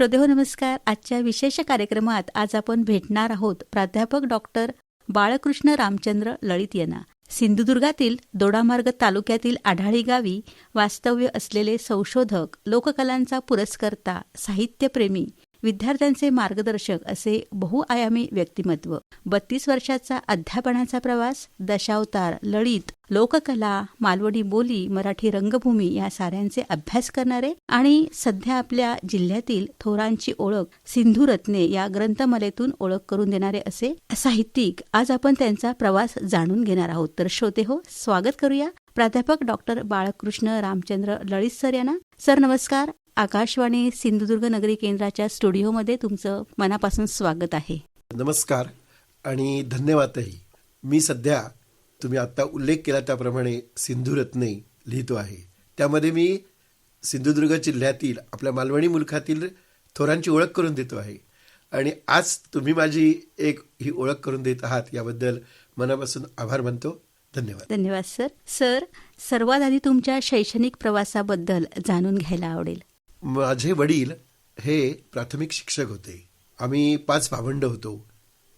श्रोदेहो नमस्कार. आजच्या विशेष कार्यक्रमात आज आपण भेटणार आहोत प्राध्यापक डॉक्टर बाळकृष्ण रामचंद्र लळित यांना. सिंधुदुर्गातील दोडामार्ग तालुक्यातील आढाळी गावी वास्तव्य असलेले संशोधक लोककलांचा पुरस्कर्ता साहित्यप्रेमी विद्यार्थ्यांचे मार्गदर्शक असे बहुआयामी व्यक्तिमत्व. बत्तीस वर्षाचा अध्यापनाचा प्रवास दशावतार लळित लोककला मालवणी बोली मराठी रंगभूमी या साऱ्यांचे अभ्यास करणारे आणि सध्या आपल्या जिल्ह्यातील थोरांची ओळख सिंधुरत्ने या ग्रंथमालेतून ओळख करून देणारे असे साहित्यिक आज आपण त्यांचा प्रवास जाणून घेणार आहोत. तर श्रोते हो स्वागत करूया. प्राध्यापक डॉक्टर बाळकृष्ण रामचंद्र लळित सर यांना. सर नमस्कार. आकाशवाणी सिंधुदुर्ग नगरी केंद्राच्या स्टुडिओमध्ये तुमचं मनापासून स्वागत आहे. नमस्कार आणि धन्यवादही. मी सध्या तुम्ही आता उल्लेख केला त्याप्रमाणे सिंधू रत्ने लिहितो आहे. त्यामध्ये मी सिंधुदुर्ग जिल्ह्यातील आपल्या मालवणी मुलखातील थोरांची ओळख करून देतो आहे. आणि आज तुम्ही माझी एक ही ओळख करून देत आहात याबद्दल मनापासून आभार मानतो. धन्यवाद. धन्यवाद सर. सर सर्वात आधी तुमच्या शैक्षणिक प्रवासाबद्दल जाणून घ्यायला आवडेल. माझे वडील हे प्राथमिक शिक्षक होते. आम्ही पाच भावंड होतो.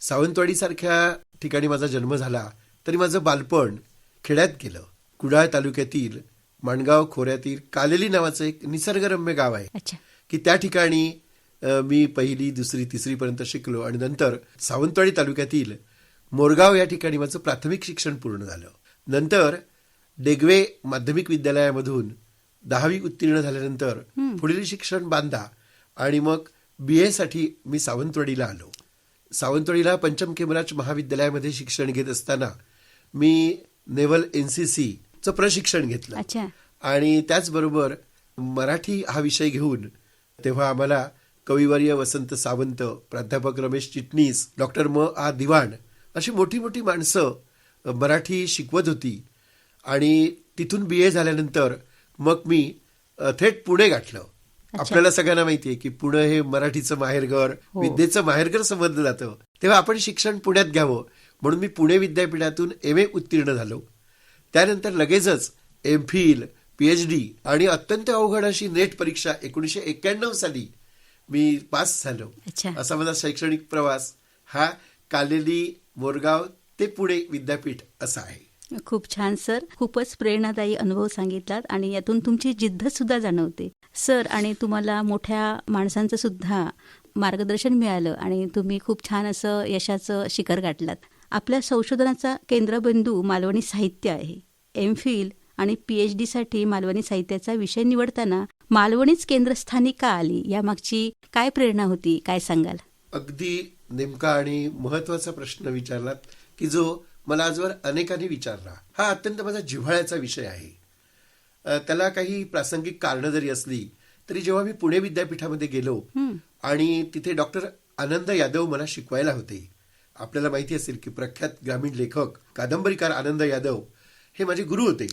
सावंतवाडीसारख्या ठिकाणी माझा जन्म झाला तरी माझं बालपण खेड्यात गेलं. कुडाळ तालुक्यातील माणगाव खोऱ्यातील कालेली नावाचं एक निसर्गरम्य गाव आहे. की त्या ठिकाणी मी पहिली दुसरी तिसरी पर्यंत शिकलो आणि नंतर सावंतवाडी तालुक्यातील मोरगाव या ठिकाणी माझं प्राथमिक शिक्षण पूर्ण झालं. नंतर डेगवे माध्यमिक विद्यालयामधून दहावी उत्तीर्ण झाल्यानंतर पुढील शिक्षण बांधा आणि मग बी ए साठी मी सावंतवाडीला आलो. सावंतवाडीला पंचम केमराज महाविद्यालयामध्ये शिक्षण घेत असताना मी नेव्हल एनसीसी चं प्रशिक्षण घेतलं. आणि त्याचबरोबर मराठी हा विषय घेऊन तेव्हा आम्हाला कविवर्य वसंत सावंत प्राध्यापक रमेश चिटणीस डॉक्टर म. आ. दिवाण अशी मोठी मोठी माणसं मराठी शिकवत होती. आणि तिथून बी ए झाल्यानंतर मग मी थेट पुणे गाठलं. आपल्याला सगळ्यांना माहिती आहे की पुणे हे मराठीचं माहेरघर हो. विद्येचं माहेरघर समजलं जातं. तेव्हा आपण शिक्षण पुण्यात घ्यावं. म्हणून मी पुणे विद्यापीठातून एम ए उत्तीर्ण झालो. त्यानंतर लगेचच एम फिल पीएच डी आणि अत्यंत अवघड अशी नेट परीक्षा एकोणीसशे एक्क्याण्णव साली मी पास झालो. असा माझा शैक्षणिक प्रवास. हा कालेली मोरगाव ते पुणे विद्यापीठ असा आहे. खूप छान सर. खूपच प्रेरणादायी अनुभव सांगितलात आणि यातून तुमची जिद्द सुद्धा जाणवते. सर आणि तुम्हाला मोठ्या माणसांचं सुद्धा मार्गदर्शन मिळालं आणि तुम्ही खूप छान असं यशाचं शिखर गाठलात. आपल्या संशोधनाचा केंद्रबिंदू मालवणी साहित्य आहे. एम फिल आणि पीएच डीसाठी मालवणी साहित्याचा विषय निवडताना मालवणीच केंद्रस्थानी का आली? यामागची काय प्रेरणा होती? काय सांगाल? अगदी नेमका आणि महत्त्वाचा प्रश्न विचारलात की जो मला आजवर अनेकांनी विचारला हा अत्यंत माझा जिव्हाळ्याचा विषय आहे. त्याला काही प्रासंगिक कारणं जरी असली तरी जेव्हा मी पुणे विद्यापीठामध्ये गेलो आणि तिथे डॉक्टर आनंद यादव मला शिकवायला होते आपल्याला माहिती असेल की प्रख्यात ग्रामीण लेखक कादंबरीकार आनंद यादव हे माझे गुरु होते.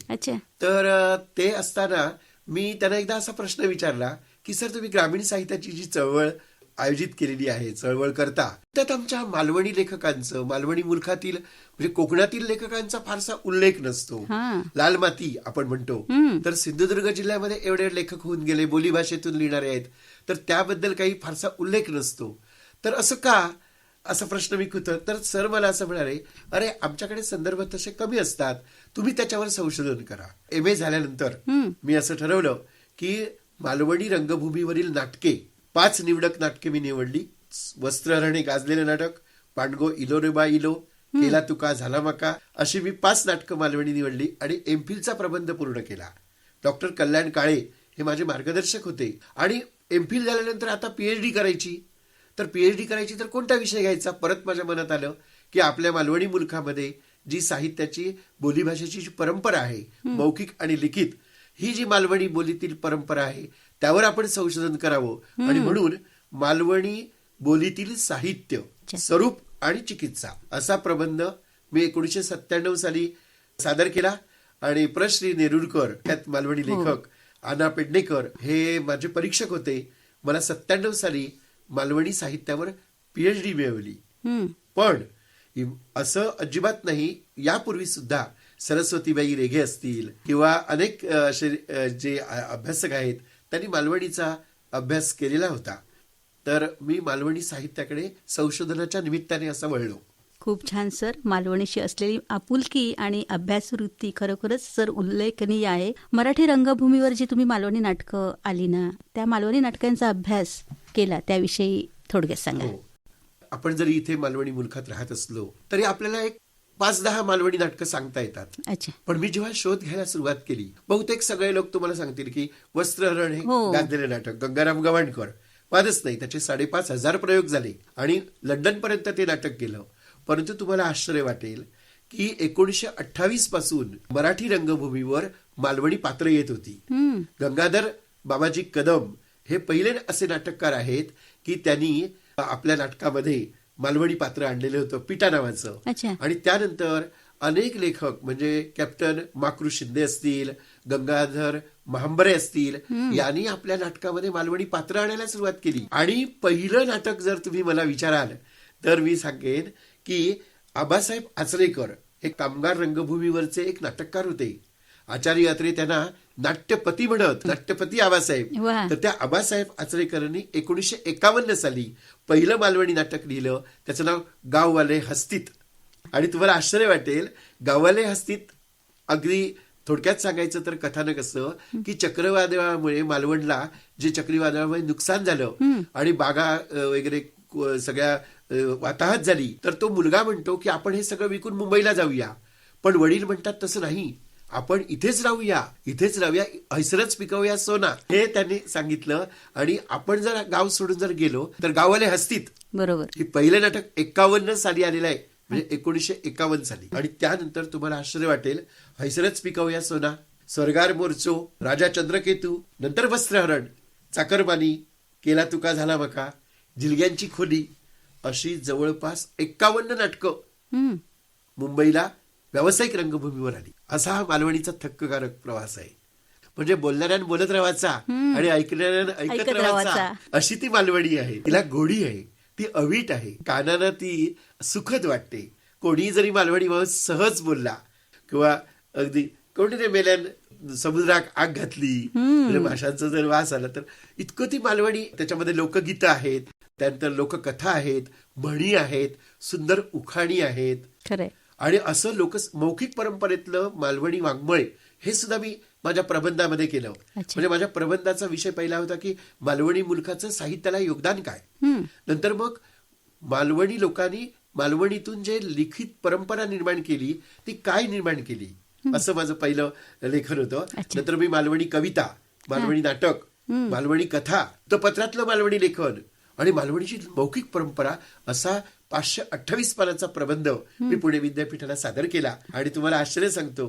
तर ते असताना मी त्यांना एकदा असा प्रश्न विचारला की सर तुम्ही ग्रामीण साहित्याची जी चळवळ आयोजित केलेली आहे चळवळ करता. त्यात आमच्या मालवणी लेखकांचं मालवणी मुलखातील म्हणजे कोकणातील लेखकांचा फारसा उल्लेख नसतो. लाल माती आपण म्हणतो. तर सिंधुदुर्ग जिल्ह्यामध्ये एवढे लेखक होऊन गेले बोलीभाषेतून लिहिणारे आहेत. तर त्याबद्दल काही फारसा उल्लेख नसतो. तर असं का? असा प्रश्न मी कुत तर सर मला असं म्हणाले अरे आमच्याकडे संदर्भ तसे कमी असतात. तुम्ही त्याच्यावर संशोधन करा. एम ए झाल्यानंतर. मी असं ठरवलं की मालवणी रंगभूमीवरील नाटके पाच निवडक नाटके मी निवडली. वस्त्रहरणे गाजलेलं नाटक पांडगो इलो रे बा इलो केला तुका झाला मका अशी मी पाच नाटकं मालवणी निवडली आणि एमफिलचा प्रबंध पूर्ण केला. डॉक्टर कल्याण काळे हे माझे मार्गदर्शक होते. आणि एमफिल झाल्यानंतर आता पीएचडी करायची. तर पीएचडी करायची तर कोणता विषय घ्यायचा? परत माझ्या मनात आलं की आपल्या मालवणी मुलखामध्ये जी साहित्याची बोलीभाषेची जी परंपरा आहे मौखिक आणि लिखित ही जी मालवणी बोलीतील परंपरा आहे त्यावर आपण संशोधन करावं. आणि म्हणून मालवणी बोलीतील साहित्य स्वरूप आणि चिकित्सा असा प्रबंध मी एकोणीसशे सत्त्याण्णव साली सादर केला. आणि प्रश्री नेरुरकर त्यात मालवणी लेखक आना पेडणेकर हे माझे परीक्षक होते. मला सत्त्याण्णव साली मालवणी साहित्यावर पीएचडी मिळवली हम्म. पण असं अजिबात नाही यापूर्वी सुद्धा सरस्वतीबाई रेघे असतील किंवा अनेक असे जे अभ्यासक आहेत त्यांनी मालवणीचा अभ्यास केलेला होता. तर मी मालवणी साहित्याकडे संशोधनाच्या निमित्ताने असं वळलो. खूप छान सर. मालवणीशी असलेली आपुलकी आणि अभ्यास वृत्ती खरोखरच सर उल्लेखनीय आहे. मराठी रंगभूमीवर जी तुम्ही मालवणी नाटकं आली ना त्या मालवणी नाटकांचा अभ्यास केला त्याविषयी थोडक्यात सांगा. हो. आपण जरी इथे मालवणी मुलखात राहत असलो तरी आपल्याला एक पाच दहा मालवणी नाटकं सांगता येतात. पण मी जेव्हा शोध घ्यायला सुरुवात केली बहुतेक सगळे लोक तुम्हाला सांगतील की वस्त्रहरण हे हो. गाजलेले नाटक गंगाराम गवाणकर. वादच नाही त्याचे साडेपाच हजार प्रयोग झाले आणि लंडन पर्यंत ते नाटक गेलं परंतु तुम्हाला आश्चर्य वाटेल की एकोणीशे अठ्ठावीसपासून मराठी रंगभूमीवर मालवणी पात्र येत होती. गंगाधर बाबाजी कदम हे पहिले असे नाटककार आहेत की त्यांनी आपल्या नाटकामध्ये मालवणी पात्र आणलेलं होतं पिटा नावाचं. अच्छा. आणि त्यानंतर अनेक लेखक म्हणजे कॅप्टन माकृ शिंदे असतील गंगाधर महांबरे असतील यांनी आपल्या नाटकामध्ये मालवणी पात्र आणायला सुरुवात केली. आणि पहिलं नाटक जर तुम्ही मला विचाराल तर मी सांगेन की आबासाहेब आचरेकर हे कामगार रंगभूमीवरचे एक नाटककार होते. आचार्य यात्रे त्यांना नाट्यपती म्हणत नाट्यपती आबासाहेब. तर त्या आबासाहेब आचरेकरांनी एकोणीसशे एकावन्न साली पहिलं मालवणी नाटक लिहिलं. त्याचं नाव गाववाले हस्तीत. आणि तुम्हाला आश्चर्य वाटेल गाववाले हस्तीत अगदी थोडक्यात सांगायचं तर कथानक असं की चक्रीवादळामुळे मालवणला जे चक्रीवादळामुळे नुकसान झालं आणि बागा वगैरे सगळ्या वाताहत झाली तर तो मुलगा म्हणतो की आपण हे सगळं विकून मुंबईला जाऊया. पण वडील म्हणतात तसं नाही. आपण इथेच राहूया इथेच राहूया हैसरच पिकवूया सोना हे त्यांनी सांगितलं आणि आपण जर गाव सोडून जर गेलो तर गावाले हस्तीत. बरोबर. हे पहिलं नाटक एकावन्न साली आलेलं आहे म्हणजे एकोणीसशे एकावन्न साली. आणि त्यानंतर तुम्हाला आश्चर्य वाटेल हैसरच पिकवूया सोना स्वर्गार मोर्चो राजा चंद्रकेतू नंतर वस्त्रहरण चाकरमानी केला तुका झाला मका जिलग्यांची खोली अशी जवळपास एकावन्न नाटकं मुंबईला व्यावसायिक रंगभूमीवर आली. असा हा मालवणीचा थक्ककारक प्रवास आहे. म्हणजे बोलणाऱ्यानं बोलत राहायचा आणि ऐकणाऱ्यानं ऐकत राहायचा. अशी ती मालवणी आहे. तिला गोडी आहे. ती अवीट आहे. कानानं ती सुखद वाटते. कोणी जरी मालवणी सहज बोलला किंवा अगदी कोणी रे मेल्यान समुद्रात आग घातली म्हणजे भाषांचा जर वास आला तर इतकं ती मालवणी त्याच्यामध्ये लोकगीतं आहेत त्यानंतर लोककथा आहेत म्हणी आहेत सुंदर उखाणी आहेत. आणि असं लोक मौखिक परंपरेतलं मालवणी वाङ्मय हे सुद्धा मी माझ्या प्रबंधामध्ये केलं. म्हणजे माझ्या प्रबंधाचा विषय पहिला होता की मालवणी मुलखाचं साहित्याला योगदान काय? नंतर मग मालवणी लोकांनी मालवणीतून जे लिखित परंपरा निर्माण केली ती काय निर्माण केली? असं माझं पहिलं लेखन होतं. नंतर मी मालवणी कविता मालवणी नाटक मालवणी कथा पत्रातलं मालवणी लेखन आणि मालवणीची मौखिक परंपरा असा पाचशे अठ्ठावीस पानाचा प्रबंध मी पुणे विद्यापीठाला सादर केला. आणि तुम्हाला आश्चर्य सांगतो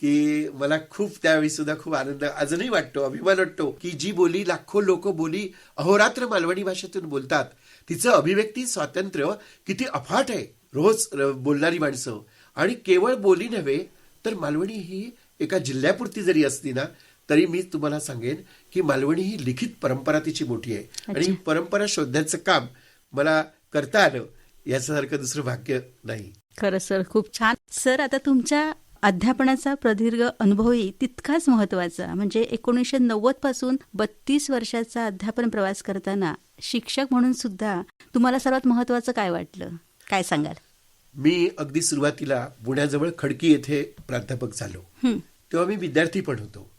की मला खूप त्यावेळी सुद्धा खूप आनंद अजूनही वाटतो अभिमान वाटतो की जी बोली लाखो लोक बोली अहोरात्र मालवणी भाषेतून बोलतात. तिचं अभिव्यक्ती स्वातंत्र्य किती अफाट आहे. रोज बोलणारी माणसं. आणि केवळ बोली नव्हे तर मालवणी ही एका जिल्ह्यापुरती जरी असली ना तरी मी तुम्हाला सांगेन की मालवणी ही लिखित परंपरा तिची मोठी आहे. आणि ही परंपरा शोधण्याचं काम मला करता आलं. याच्यासारखं दुसरं भाग्य नाही. खरं सर खूप छान. सर आता तुमच्या अध्यापनाचा प्रदीर्घ अनुभवही तितकाच महत्त्वाचा म्हणजे एकोणीसशे नव्वदपासून बत्तीस वर्षाचा अध्यापन प्रवास करताना शिक्षक म्हणून सुद्धा तुम्हाला सर्वात महत्वाचं काय वाटलं? काय सांगाल? मी अगदी सुरुवातीला पुण्याजवळ खडकी येथे प्राध्यापक झालो. तेव्हा मी विद्यार्थी पण होतो.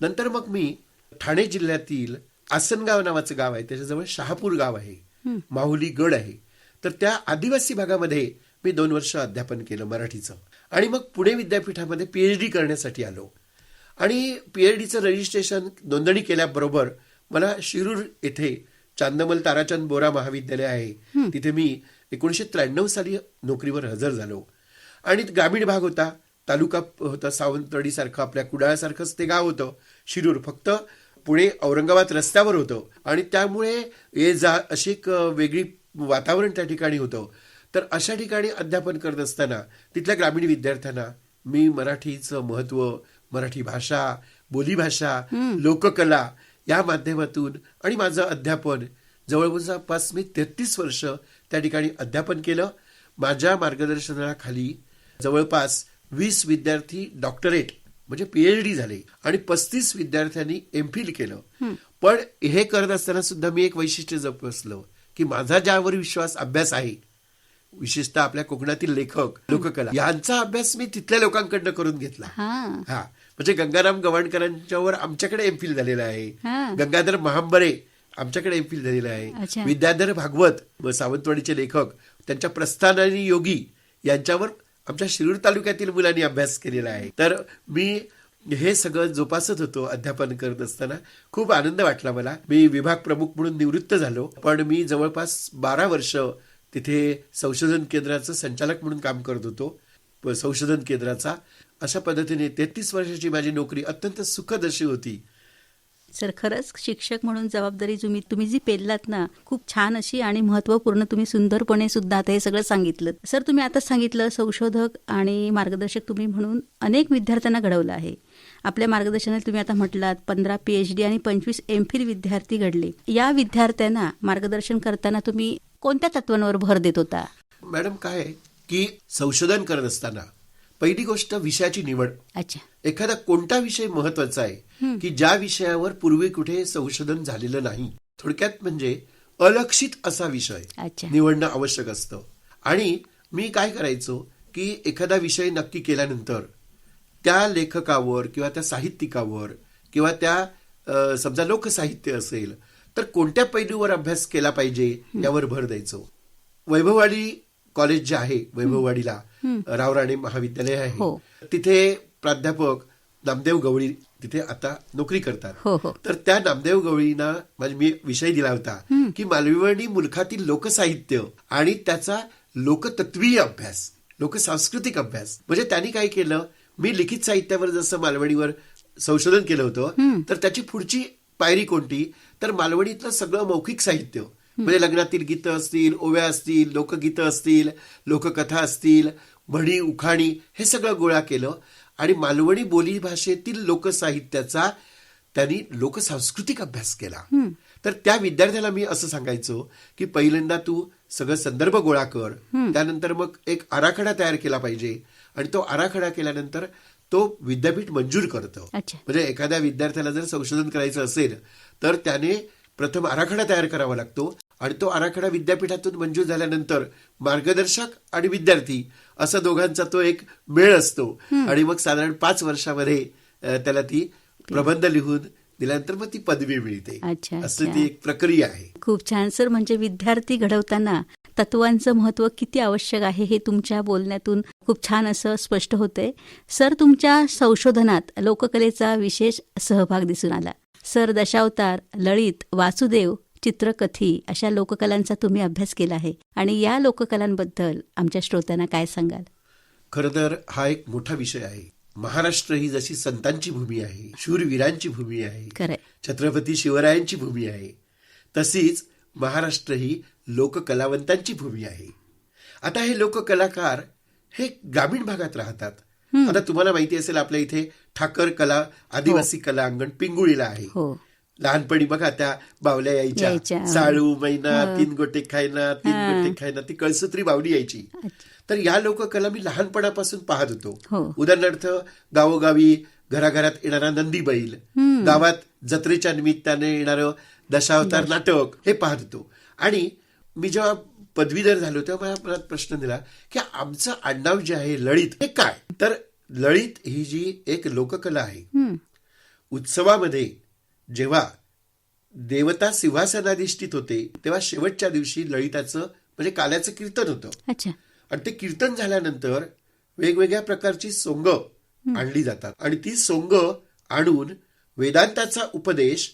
नंतर मग मी ठाणे जिल्ह्यातील आसनगाव नावाचं गाव आहे. त्याच्याजवळ शहापूर गाव आहे. माहुली गड आहे. तर त्या आदिवासी भागामध्ये मी दोन वर्ष अध्यापन केलं मराठीचं. आणि मग पुणे विद्यापीठामध्ये पीएचडी करण्यासाठी आलो. आणि पीएचडीचं रजिस्ट्रेशन नोंदणी केल्याबरोबर मला शिरूर येथे चांदमल ताराचंद बोरा महाविद्यालय आहे. तिथे मी एकोणीशे त्र्याण्णव साली नोकरीवर हजर झालो. आणि ग्रामीण भाग होता. तालुका होता सावंतवाडी सारखं आपल्या कुडाळासारखंच ते गाव होतं. शिरूर फक्त पुणे औरंगाबाद रस्त्यावर होतं. आणि त्यामुळे ये जा अशी एक वेगळी वातावरण त्या ठिकाणी होतं. तर अशा ठिकाणी अध्यापन करत असताना तिथल्या ग्रामीण विद्यार्थ्यांना मी मराठीचं महत्त्व मराठी भाषा बोलीभाषा लोककला या माध्यमातून आणि माझं अध्यापन जवळपास मी तेहतीस वर्ष त्या ठिकाणी अध्यापन केलं. माझ्या मार्गदर्शनाखाली जवळपास वीस विद्यार्थी डॉक्टरेट म्हणजे पीएचडी झाले आणि पस्तीस विद्यार्थ्यांनी एमफिल केलं. पण हे करत असताना सुद्धा मी एक वैशिष्ट्य जपसलो की माझा ज्यावर विश्वास अभ्यास आहे विशेषतः आपल्या कोकणातील लेखक लोककला यांचा अभ्यास मी तिथल्या लोकांकडनं करून घेतला. हा. हा. म्हणजे गंगाराम गवाणकरांच्यावर आमच्याकडे एमफिल झालेलं हा. आहे गंगाधर महांबरे आमच्याकडे एमफिल झालेलं आहे. विद्याधर भागवत व सावंतवाडीचे लेखक त्यांच्या प्रस्थान आणि योगी यांच्यावर आमच्या शिरूर तालुक्यातील मुलांनी अभ्यास केलेला आहे. तर मी हे सगळं जोपासत होतो अध्यापन करत असताना. खूप आनंद वाटला मला. मी विभाग प्रमुख म्हणून निवृत्त झालो. पण मी जवळपास बारा वर्ष तिथे संशोधन केंद्राचं संचालक म्हणून काम करत होतो. संशोधन केंद्राचा. अशा पद्धतीने तेहतीस वर्षाची माझी नोकरी अत्यंत सुखद अशी होती. सर खरंच शिक्षक म्हणून जबाबदारी तुम्ही तुम्ही जी पेललात ना खूप छान अशी आणि महत्त्वपूर्ण तुम्ही सुंदरपणे सुद्धा आता हे सगळं सांगितलं. सर तुम्ही आता सांगितलं संशोधक आणि मार्गदर्शक तुम्ही म्हणून अनेक विद्यार्थ्यांना घडवलं आहे. आपल्या मार्गदर्शनात तुम्ही आता म्हटलात पंधरा पी एच डी आणि पंचवीस एम फिल विद्यार्थी घडले. या विद्यार्थ्यांना मार्गदर्शन करताना तुम्ही कोणत्या तत्वांवर भर देत होता? मॅडम काय की संशोधन करत असताना पहिली गोष्ट विषयाची निवड. अच्छा. एखादा कोणता विषय महत्त्वाचा आहे की ज्या विषयावर पूर्वी कुठे संशोधन झालेलं नाही? थोडक्यात म्हणजे अलक्षित असा विषय. अच्छा. निवडणं आवश्यक असतं. आणि मी काय करायचो की एखादा विषय नक्की केल्यानंतर त्या लेखकावर किंवा त्या साहित्यिकावर किंवा त्या समजा लोकसाहित्य असेल तर कोणत्या पैलूवर अभ्यास केला पाहिजे यावर भर द्यायचो? वैभववाडी कॉलेज जे आहे वैभववाडीला राव राणे महाविद्यालय हो. आहे तिथे प्राध्यापक नामदेव गवळी तिथे आता नोकरी करतात. हो हो. तर त्या नामदेव गवळींना म्हणजे मी विषय दिला होता की मालवणी मुलखातील लोकसाहित्य आणि त्याचा लोकतत्वीय अभ्यास लोकसांस्कृतिक अभ्यास. म्हणजे त्यांनी काय केलं? मी लिखित साहित्यावर जसं मालवणीवर संशोधन केलं होतं तर त्याची पुढची पायरी कोणती? तर मालवणीतलं सगळं मौखिक साहित्य. म्हणजे लग्नातील गीतं असतील ओव्या असतील लोकगीतं असतील लोककथा असतील म्हणी उखाणी हे सगळं गोळा केलं. आणि मालवणी बोली भाषेतील लोकसाहित्याचा त्यांनी लोकसांस्कृतिक अभ्यास केला. तर त्या विद्यार्थ्याला मी असं सांगायचो की पहिल्यांदा तू सगळं संदर्भ गोळा कर. त्यानंतर मग एक आराखडा तयार केला पाहिजे. आणि तो आराखडा केल्यानंतर तो विद्यापीठ मंजूर करतं. म्हणजे एखाद्या विद्यार्थ्याला जर संशोधन करायचं असेल तर त्याने प्रथम आराखडा तयार करावा लागतो आणि तो आराखडा विद्यापीठातून मंजूर झाल्यानंतर मार्गदर्शक आणि विद्यार्थी असा दोघांचा तो एक मेळ असतो. आणि मग साधारण पाच वर्षामध्ये त्याला ती प्रबंध लिहून दिल्यानंतर मग ती पदवी मिळते. असं. ती एक प्रक्रिया आहे. खूप छान. सर म्हणजे विद्यार्थी घडवताना तत्वांचं महत्त्व किती आवश्यक आहे हे तुमच्या बोलण्यातून खूप छान असं स्पष्ट होतंय. सर तुमच्या संशोधनात लोककलेचा विशेष सहभाग दिसून आला. सर दशावतार लळित वासुदेव चित्रकथी अशा लोककलांचा तुम्ही अभ्यास केला आहे. आणि या लोककलांबद्दल आमच्या श्रोत्यांना काय सांगाल? खरं तर हा एक मोठा विषय आहे. महाराष्ट्र ही जशी संतांची भूमी आहे शूरवीरांची भूमी आहे छत्रपती शिवरायांची भूमी आहे तशीच महाराष्ट्र ही लोककलावंतांची भूमी आहे. आता हे लोककलाकार हे ग्रामीण भागात राहतात. आता तुम्हाला माहिती असेल आपल्या इथे ठाकर कला आदिवासी कला अंगण पिंगुळीला आहे. हो. लहानपणी बघा त्या बावल्या यायच्या. साळू मैना तीन गोटे खायना तीन गोटे खायना ती कळसुत्री बावली यायची. तर या लोककला मी लहानपणापासून पाहत हो. होतो उदाहरणार्थ गावोगावी घराघरात येणारा नंदी बैल गावात जत्रेच्या निमित्ताने येणारं दशावतार नाटक हे पाहत होतो. आणि मी जेव्हा पदवीधर झालो तेव्हा मला प्रश्न दिला की आमचं आडनाव जे आहे लळित हे काय? तर लळित ही जी एक लोककला आहे. उत्सवामध्ये जेव्हा देवता सिंहासनाधिष्ठित होते तेव्हा शेवटच्या दिवशी लळिताचं म्हणजे काल्याचं कीर्तन होतं. आणि ते कीर्तन झाल्यानंतर वेगवेगळ्या प्रकारची सोंग आणली जातात. आणि ती सोंग आणून वेदांताचा उपदेश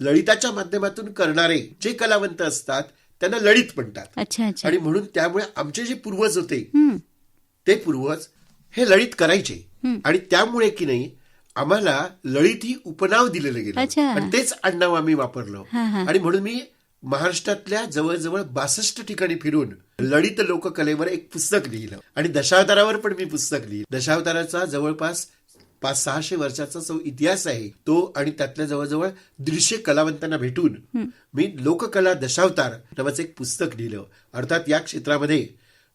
लळिताच्या माध्यमातून करणारे जे कलावंत असतात त्यांना लळित म्हणतात. आणि म्हणून त्यामुळे आमचे जे पूर्वज होते. ते पूर्वज हे लळित करायचे. आणि त्यामुळे की नाही आम्हाला लळित ही उपनाव दिलेलं गेलं. आणि तेच आडनाव आम्ही वापरलं. आणि म्हणून मी महाराष्ट्रातल्या जवळजवळ बासष्ट ठिकाणी फिरून ललित लोककलेवर एक पुस्तक लिहिलं. आणि दशावतारावर पण मी पुस्तक लिहिलं. दशावताराचा जवळपास पाच सहाशे वर्षाचा जो इतिहास आहे तो आणि त्यातल्या जवळजवळ दीडशे कलावंतांना भेटून मी लोककला दशावतार नावाचं एक पुस्तक लिहिलं. अर्थात या क्षेत्रामध्ये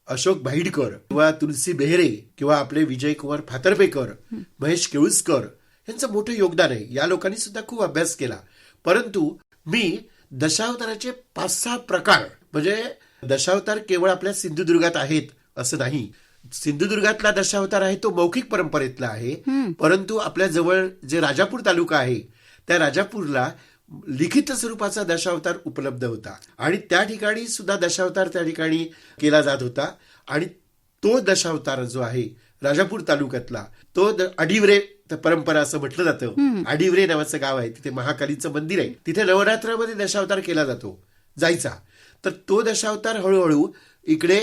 अशोक भाईडकर किंवा तुलसी बेहरे किंवा आपले विजय कुमार फातर्पेकर महेश केळुसकर यांचं मोठं योगदान आहे. या लोकांनी सुद्धा खूप अभ्यास केला. परंतु मी दशावताराचे पाच सहा प्रकार म्हणजे दशावतार केवळ आपल्या सिंधुदुर्गात आहेत असं नाही सिंधुदुर्गातला दशावतार आहे तो मौखिक परंपरेतला आहे. परंतु आपल्या जवळ जे राजापूर तालुका आहे त्या राजापूरला लिखित स्वरूपाचा दशावतार उपलब्ध होता. आणि त्या ठिकाणी सुद्धा दशावतार त्या ठिकाणी केला जात होता. आणि तो दशावतार जो आहे राजापूर तालुक्यातला तो अडिवरे परंपरा असं म्हटलं जातं. अडिवरे नावाचं गाव आहे तिथे महाकालीचं मंदिर आहे. तिथे नवरात्रामध्ये दशावतार केला जातो जायचा. तर तो दशावतार हळूहळू इकडे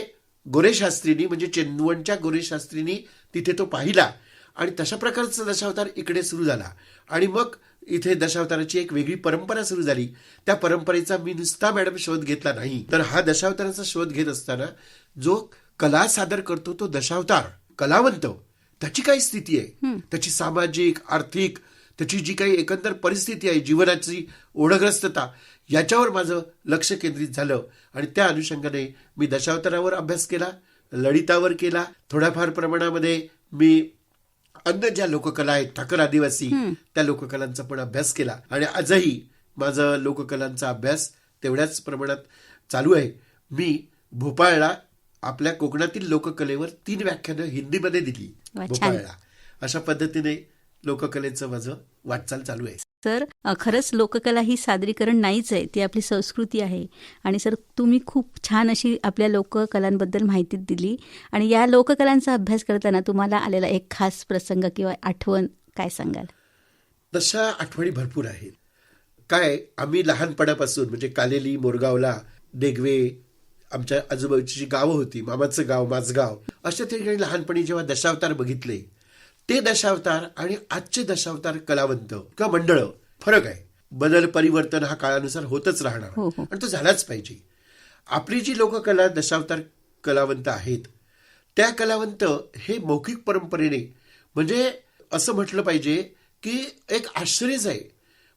गोरेशास्त्रींनी म्हणजे चेंदवणच्या गोरेशास्त्रींनी तिथे तो पाहिला. आणि तशा प्रकारचा दशावतार इकडे सुरू झाला. आणि मग इथे दशावताराची एक वेगळी परंपरा सुरू झाली. त्या परंपरेचा मी नुसता मॅडम शोध घेतला नाही. तर हा दशावताराचा शोध घेत असताना जो कला सादर करतो तो दशावतार कलावंत. त्याची काय स्थिती आहे? त्याची सामाजिक आर्थिक त्याची जी काही एकंदर परिस्थिती आहे जीवनाची ओढग्रस्तता याच्यावर माझं लक्ष केंद्रित झालं. आणि त्या अनुषंगाने मी दशावतारावर अभ्यास केला ललितावर केला. थोड्याफार प्रमाणामध्ये मी अन्य ज्या लोककला आहेत ठाकर आदिवासी त्या लोककलांचा पण अभ्यास केला. आणि आजही माझा लोककलांचा अभ्यास तेवढ्याच प्रमाणात चालू आहे. मी भोपाळला आपल्या कोकणातील लोककलेवर तीन व्याख्यानं हिंदीमध्ये दिली. भोपाळला. अशा पद्धतीने लोककलेचं माझं वाटचाल चालू आहे. सर खरंच लोककला ही सादरीकरण नाहीच आहे. ती आपली संस्कृती आहे. आणि सर तुम्ही खूप छान अशी आपल्या लोककलांबद्दल माहिती दिली. आणि या लोककलांचा अभ्यास करताना तुम्हाला आलेला एक खास प्रसंग किंवा आठवण काय सांगाल? तशा आठवणी भरपूर आहेत. काय आम्ही लहानपणापासून म्हणजे कालेली मोरगावला देगवे आमच्या आजूबाजूची जी गावं होती मामाचं गाव माझगाव अशा ठिकाणी लहानपणी जेव्हा दशावतार बघितले ते दशावतार आणि आजचे दशावतार कलावंत किंवा मंडळ फरक आहे. बदल परिवर्तन हा काळानुसार होतच राहणार. हो, हो. आणि तो झालाच पाहिजे. आपली जी लोककला दशावतार कलावंत आहेत त्या कलावंत हे मौखिक परंपरेने म्हणजे असं म्हटलं पाहिजे की एक आश्चर्यच आहे.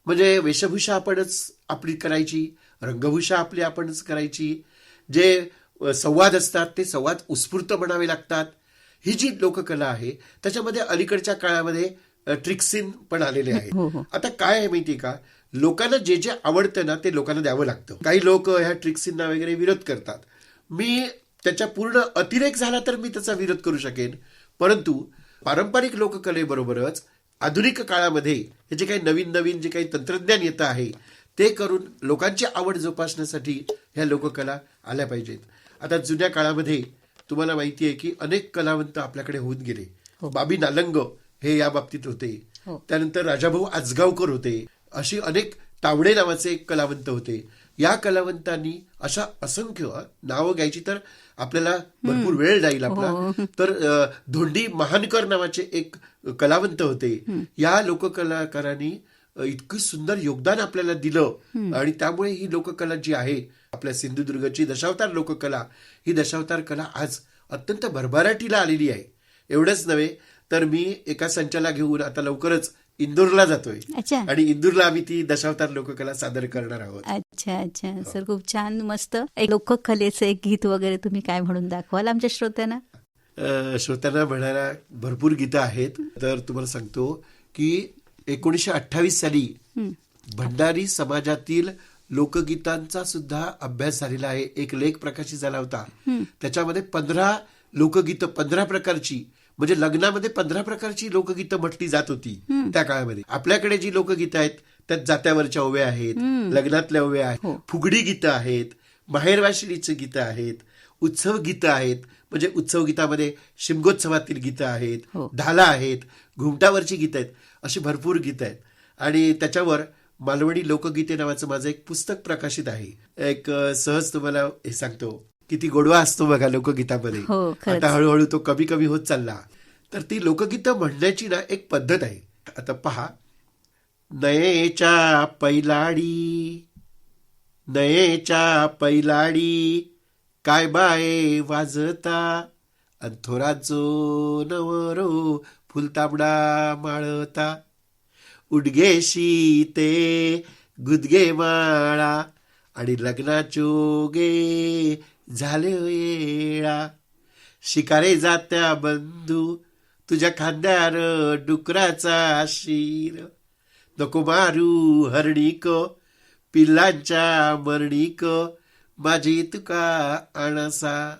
म्हणजे वेशभूषा आपणच आपली करायची रंगभूषा आपली आपणच करायची. जे संवाद असतात ते संवाद उत्स्फूर्त म्हणावे लागतात. ही जी लोककला आहे त्याच्यामध्ये अलीकडच्या काळामध्ये ट्रिक्सिन पण आलेले हो, आहे हो. आता काय आहे माहितीये का? लोकांना जे जे आवडतं ना ते लोकांना द्यावं लागतं. काही लोक ह्या ट्रिक्सिंना वगैरे विरोध करतात. मी त्याच्या पूर्ण अतिरेक झाला तर मी त्याचा विरोध करू शकेन. परंतु पारंपरिक लोककलेबरोबरच आधुनिक काळामध्ये हे जे काही नवीन नवीन जे काही तंत्रज्ञान येतं आहे ते करून लोकांची आवड जोपासण्यासाठी ह्या लोककला आल्या पाहिजेत. आता जुन्या काळामध्ये तुम्हाला माहिती आहे की अनेक कलावंत आपल्याकडे होऊन गेले. बाबी नालंग हे या बाबतीत होते. हो. त्यानंतर राजाभाऊ आजगावकर होते. अशी अनेक तावडे नावाचे एक कलावंत होते. या कलावंतांनी अशा असंख्य नावं घ्यायची तर आपल्याला भरपूर वेळ जाईल आपला. तर अ, धोंडी महानकर नावाचे एक कलावंत होते. या लोककलाकारांनी इतकं सुंदर योगदान आपल्याला दिलं. आणि त्यामुळे ही लोककला जी आहे आपल्या सिंधुदुर्गची दशावतार लोककला ही दशावतार कला आज अत्यंत भरभराटीला आलेली आहे. एवढंच नव्हे तर मी एका संचाला घेऊन आता लवकरच इंदोरला जातोय. अच्छा. आणि इंदूरला आम्ही ती दशावतार लोककला सादर करणार आहोत. अच्छा अच्छा. सर खूप छान मस्त. एक लोककलेचं एक गीत वगैरे तुम्ही काय म्हणून दाखवाल आमच्या श्रोत्यांना? श्रोत्यांना म्हणायला भरपूर गीतं आहेत. तर तुम्हाला सांगतो की एकोणीसशे अठ्ठावीस साली भंडारी समाजातील लोकगीतांचा सुद्धा अभ्यास झालेला आहे. एक लेख प्रकाशित झाला होता. त्याच्यामध्ये पंधरा लोकगीतं पंधरा प्रकारची म्हणजे लग्नामध्ये पंधरा प्रकारची लोकगीतं म्हटली जात होती त्या काळामध्ये. आपल्याकडे जी लोकगीतं आहेत त्यात जात्यावरच्या ओव्या आहेत लग्नातल्या ओव्या आहेत फुगडी गीतं आहेत माहेरवाशिणीची गीतं आहेत उत्सव गीतं आहेत म्हणजे उत्सव गीतामध्ये शिमगोत्सवातील गीतं आहेत हो. ढाला आहेत घुमटावरची गीतं आहेत अशी भरपूर गीतं आहेत. आणि त्याच्यावर मालवणी लोकगीते नावाचं माझं एक पुस्तक प्रकाशित आहे. एक सहज तुम्हाला हे सांगतो. किती गोडवा असतो बघा लोकगीतामध्ये. हो. आता हळूहळू तो कमी कमी होत चालला. तर ती लोकगीतं म्हणण्याची ना एक पद्धत आहे. आता पहा. नयेच्या पैलाडी नयेच्या पैलाडी काय बाये वाजता? अंथोराचो नवरो फुलताबडा माळता. उडगेशी ते गुदगे माळा आणि लग्नाचो गे झाले येळा. शिकारे जात्या बंधू तुझ्या खांद्यार डुकराचा शिर नको मारू हरणिक पिल्लांच्या मरणिक माझी तुका आणसा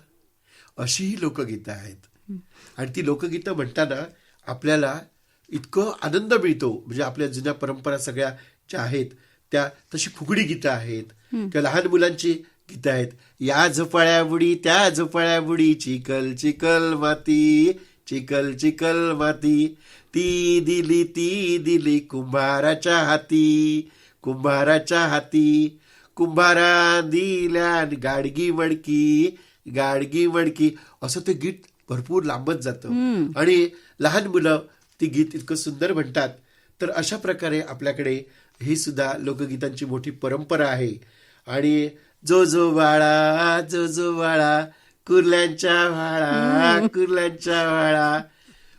अशी ही लोकगीतं आहेत. आणि ती लोकगीतं म्हणताना आपल्याला इतकं आनंद मिळतो. म्हणजे आपल्या जुन्या परंपरा सगळ्या ज्या आहेत त्या तशी फुगडी गीतं आहेत किंवा लहान मुलांची गीतं आहेत. या झोपाळ्या बुडी त्या झोपाळ्या बुडी चिकल चिकल माती चिकल चिकल माती. ती दिली ती दिली कुंभाराच्या हाती कुंभाराच्या हाती. कुंभारा दिल्या गाडगी मडकी गाडगी मडकी असं ते गीत भरपूर लांबत जातं. आणि लहान मुलं ती गीत इतकं सुंदर म्हणतात. तर अशा प्रकारे आपल्याकडे ही सुद्धा लोकगीतांची मोठी परंपरा आहे. आणि जो जो बाळा जो जो बाळा कुर्ल्यांच्या भाळा कुर्ल्यांच्या भाळा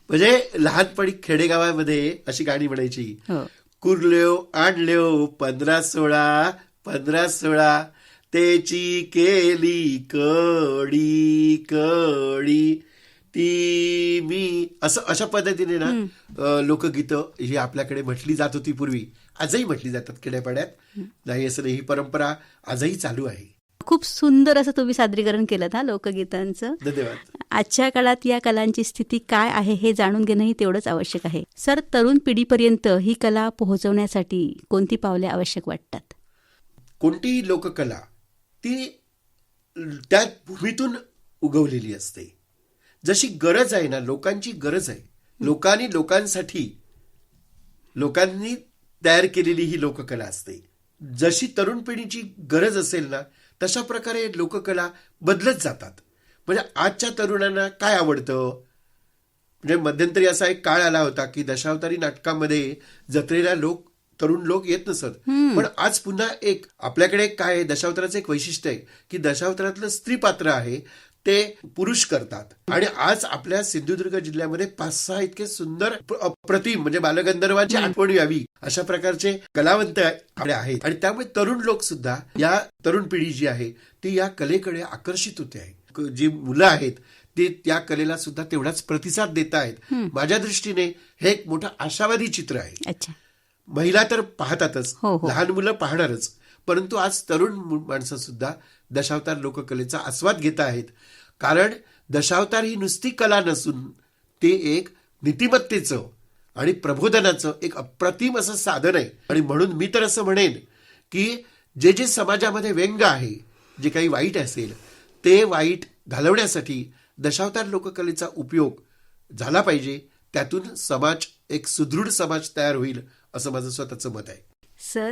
म्हणजे लहानपणी खेडेगावामध्ये अशी गाणी म्हणायची. हो. कुर्ल्यो आणल्यो पंधरा सोळा पंधरा सोळा. त्याची केली कडी कडी. ती मी असं अशा पद्धतीने ना लोकगीतं ही आपल्याकडे म्हटली जात होती पूर्वी. आजही म्हटली जातात खेड्यापाड्यात. नाही असं नाही. ही परंपरा आजही चालू आहे. खूप सुंदर असं तुम्ही सादरीकरण केलं हा लोकगीतांचं. धन्यवाद. आजच्या काळात या कलांची स्थिती काय आहे हे जाणून घेणंही तेवढंच आवश्यक आहे. सर तरुण पिढीपर्यंत ही कला पोहोचवण्यासाठी कोणती पावले आवश्यक वाटतात? कोणतीही लोककला ती त्या भूमीतून उगवलेली असते. जशी गरज आहे ना लोकांची गरज आहे. लोकांनी लोकांसाठी लोकांनी तयार केलेली ही लोककला असते. जशी तरुण पिढीची गरज असेल ना तशा प्रकारे लोककला बदलत जातात. म्हणजे आजच्या तरुणांना काय आवडतं? म्हणजे मध्यंतरी असा एक काळ आला होता की दशावतारी नाटकामध्ये जत्रेला लोक तरुण लोक येत नसत. पण आज पुन्हा एक आपल्याकडे काय आहे, दशावताराचं एक वैशिष्ट्य आहे की दशावतारातलं स्त्री पात्र आहे ते पुरुष करतात. आणि आज आपल्या सिंधुदुर्ग जिल्ह्यामध्ये पाच सहा इतके सुंदर प्र- अप्रतिम म्हणजे बालगंधर्वांची आठवण यावी अशा प्रकारचे कलावंत आपले आहेत. आणि त्यामुळे तरुण लोक सुद्धा या तरुण पिढी जी आहे ती या कलेकडे आकर्षित होते आहे. जी मुलं आहेत ते त्या कलेला सुद्धा तेवढाच प्रतिसाद देत आहेत. माझ्या दृष्टीने हे एक मोठं आशावादी चित्र आहे. महिला तर पाहतातच हो, हो. लहान मुलं पाहणारच. परंतु आज तरुण माणसं सुद्धा दशावतार लोककलेचा आस्वाद घेत आहेत. कारण दशावतार ही नुसती कला नसून ते एक नीतिमत्तेचं आणि प्रबोधनाचं एक अप्रतिम असं साधन आहे. आणि म्हणून मी तर असं म्हणेन की जे जे समाजामध्ये व्यंग आहे जे काही वाईट असेल ते वाईट घालवण्यासाठी दशावतार लोककलेचा उपयोग झाला पाहिजे. त्यातून समाज एक सुदृढ समाज तयार होईल असं माझं स्वतःचं मत आहे. सर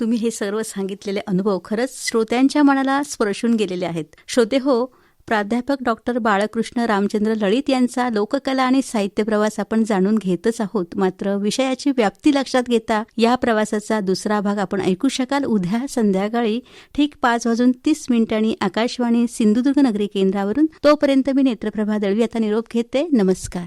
तुम्ही हे सर्व सांगितलेले अनुभव खरंच श्रोत्यांच्या मनाला स्पर्शून गेलेले आहेत. श्रोते हो प्राध्यापक डॉक्टर बाळकृष्ण रामचंद्र लळित यांचा लोककला आणि साहित्य प्रवास आपण जाणून घेतच आहोत. मात्र विषयाची व्याप्ती लक्षात घेता या प्रवासाचा दुसरा भाग आपण ऐकू शकाल. उद्या संध्याकाळी ठीक पाच वाजून तीस मिनिटांनी आकाशवाणी सिंधुदुर्ग नगरी केंद्रावरून तोपर्यंत मी नेत्रप्रभा दळवी आता निरोप घेते. नमस्कार.